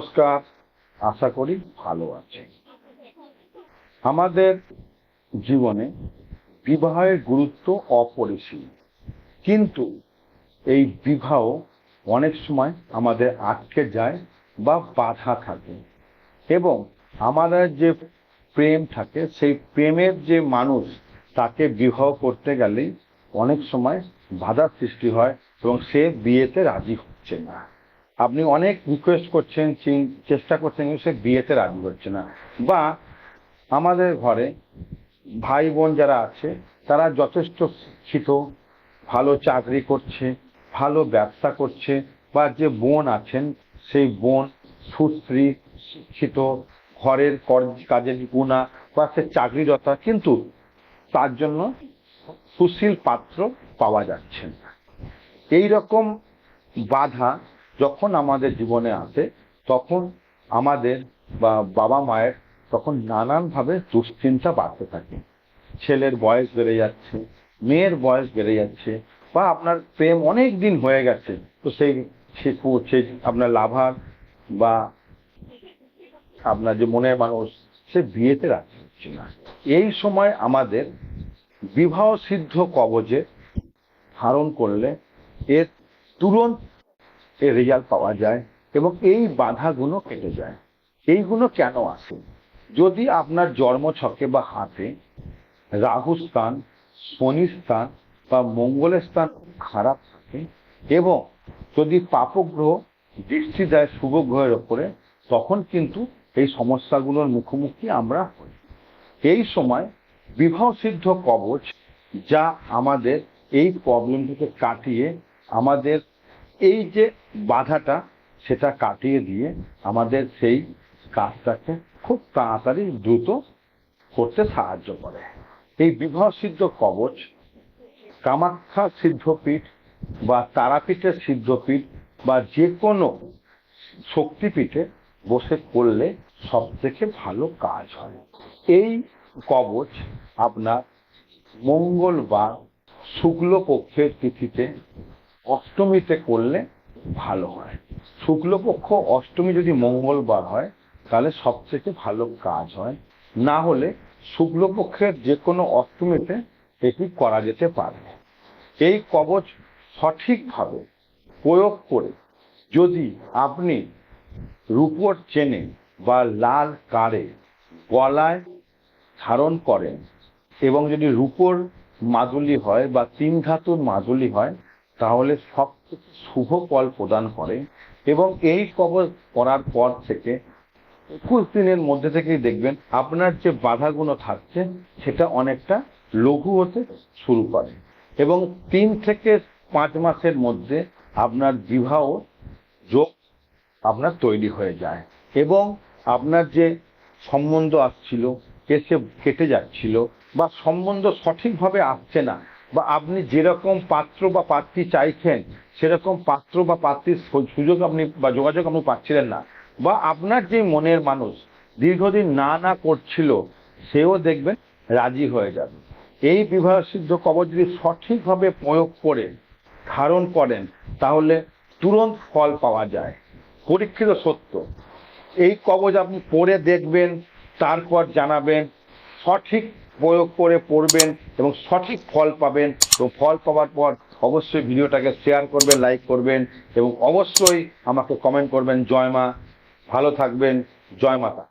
নমস্কার, আশা করি ভালো আছে আমাদের জীবনে বিবাহের গুরুত্ব অপরিসীম। কিন্তু এই বিবাহ অনেক সময় আমাদের আটকে যায় বা বাধা থাকে এবং আমাদের যে প্রেম থাকে, সেই প্রেমের যে মানুষ তাকে বিবাহ করতে গেলেই অনেক সময় বাধার সৃষ্টি হয় এবং সে বিয়েতে রাজি হচ্ছে না। আপনি অনেক রিকোয়েস্ট করছেন চেষ্টা করছেন, কিন্তু সে বিয়েতে রাজি হচ্ছে না। বা আমাদের ঘরে ভাই বোন যারা আছে, তারা যথেষ্ট শিক্ষিত, ভালো চাকরি করছে, ভালো ব্যবসা করছে, বা যে বোন আছেন, সেই বোন সুশ্রী, শিক্ষিত, ঘরের কাজে নিপুণা বা সে চাকরিরতা, কিন্তু তার জন্য সুশীল পাত্র পাওয়া যাচ্ছে না। এই রকম বাধা যখন আমাদের জীবনে আসে, তখন আমাদের বা বাবা মায়ের তখন নানানভাবে দুশ্চিন্তা বাড়তে থাকে। ছেলের বয়স বেড়ে যাচ্ছে, মেয়ের বয়স বেড়ে যাচ্ছে, বা আপনার প্রেম অনেক দিন হয়ে গেছে, তো সেই সেই আপনার লাভার বা আপনার যে মনের মানুষ, সে বিয়েতে রাজি হচ্ছে না। এই সময় আমাদের বিবাহ সিদ্ধ কবজে ধারণ করলে এর তুরন্ত রেজাল্ট পাওয়া যায় এবং এই বাধাগুলো কেটে যায়। এইগুলো কেন আসে? যদি আপনার জন্মছকে বা হাতে রাহু স্থান, শনি স্থান বা মঙ্গলের স্থান খারাপ থাকে এবং যদি পাপগ্রহ দৃষ্টি দেয় শুভ গ্রহের ওপরে, তখন কিন্তু এই সমস্যাগুলোর মুখোমুখি আমরা হই। এই সময় বিবাহ সিদ্ধ কবচ যা আমাদের এই প্রবলেমটিকে কাটিয়ে আমাদের এই যে বাধাটা সেটা কাটিয়ে দিয়ে আমাদের সেই কাজটাকে খুব তাড়াতাড়ি দ্রুত করতে সাহায্য করে। এই বিবাহ সিদ্ধ কবচ, কামাখ্যা সিদ্ধপীঠ বা তারাপীঠের সিদ্ধপীঠ বা যে কোনো শক্তিপীঠে বসে করলে সব থেকে ভালো কাজ হয়। এই কবচ আপনার মঙ্গলবার শুক্লপক্ষের তিথিতে অষ্টমীতে করলে ভালো হয়। শুক্লপক্ষ অষ্টমী যদি মঙ্গলবার হয়, তাহলে সব থেকে ভালো কাজ হয়। না হলে শুক্লপক্ষের যে কোনো অষ্টমীতে এটি করা যেতে পারে। এই কবচ সঠিকভাবে প্রয়োগ করে যদি আপনি রূপোর চেনে বা লাল কারে গলায় ধারণ করেন এবং যদি রূপোর মাদুলি হয় বা তিন ধাতুর মাদুলি হয় তাহলে সব থেকে শুভ ফল প্রদান করে। এবং এই কবচ করার পর থেকে একুশ দিনের মধ্যে থেকেই দেখবেন আপনার যে বাধাগুলো থাকছে, সেটা অনেকটা লঘু হতে শুরু করে। এবং তিন থেকে পাঁচ মাসের মধ্যে আপনার বিবাহ যোগ আপনার তৈরি হয়ে যায়। এবং আপনার যে সম্বন্ধ আসছিল এসে কেটে যাচ্ছিল বা সম্বন্ধ সঠিকভাবে আসছে না বা আপনি যেরকম পাত্র বা পাত্রী চাইছেন, সেরকম পাত্র বা পাত্রীর সুযোগ আপনি বা যোগাযোগ আপনি পাচ্ছিলেন না। বা আপনার যে মনের মানুষ দীর্ঘদিন না না করছিল, সেও দেখবেন রাজি হয়ে যাবে। এই বিবাহ সিদ্ধ কবচ যদি সঠিকভাবে প্রয়োগ করে, ধারণ করেন, তাহলে তুরন্ত ফল পাওয়া যায়। পরীক্ষিত সত্য। এই কবচ আপনি পড়ে দেখবেন, তারপর জানাবেন, সঠিক প্রয়োগ করে পড়বেন এবং সঠিক ফল পাবেন। এবং ফল পাওয়ার পর অবশ্যই ভিডিওটাকে শেয়ার করবেন লাইক করবেন এবং অবশ্যই আমাকে কমেন্ট করবেন। জয় মা, ভালো থাকবেন। জয় মাতা।